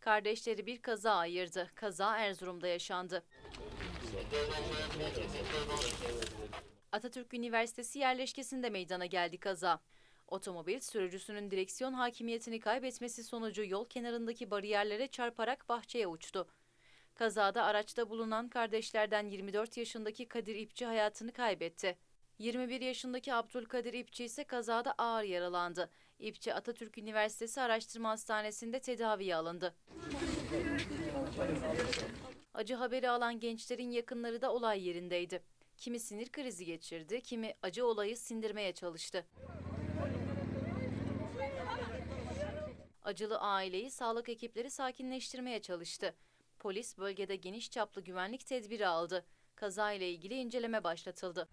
Kardeşleri bir kaza ayırdı. Kaza Erzurum'da yaşandı. Atatürk Üniversitesi yerleşkesinde meydana geldi kaza. Otomobil sürücüsünün direksiyon hakimiyetini kaybetmesi sonucu yol kenarındaki bariyerlere çarparak bahçeye uçtu. Kazada araçta bulunan kardeşlerden 24 yaşındaki Kadir İpçi hayatını kaybetti. 21 yaşındaki Abdülkadir İpçi ise kazada ağır yaralandı. İpçi Atatürk Üniversitesi Araştırma Hastanesi'nde tedaviye alındı. Acı haberi alan gençlerin yakınları da olay yerindeydi. Kimi sinir krizi geçirdi, kimi acı olayı sindirmeye çalıştı. Acılı aileyi sağlık ekipleri sakinleştirmeye çalıştı. Polis bölgede geniş çaplı güvenlik tedbiri aldı. Kaza ile ilgili inceleme başlatıldı.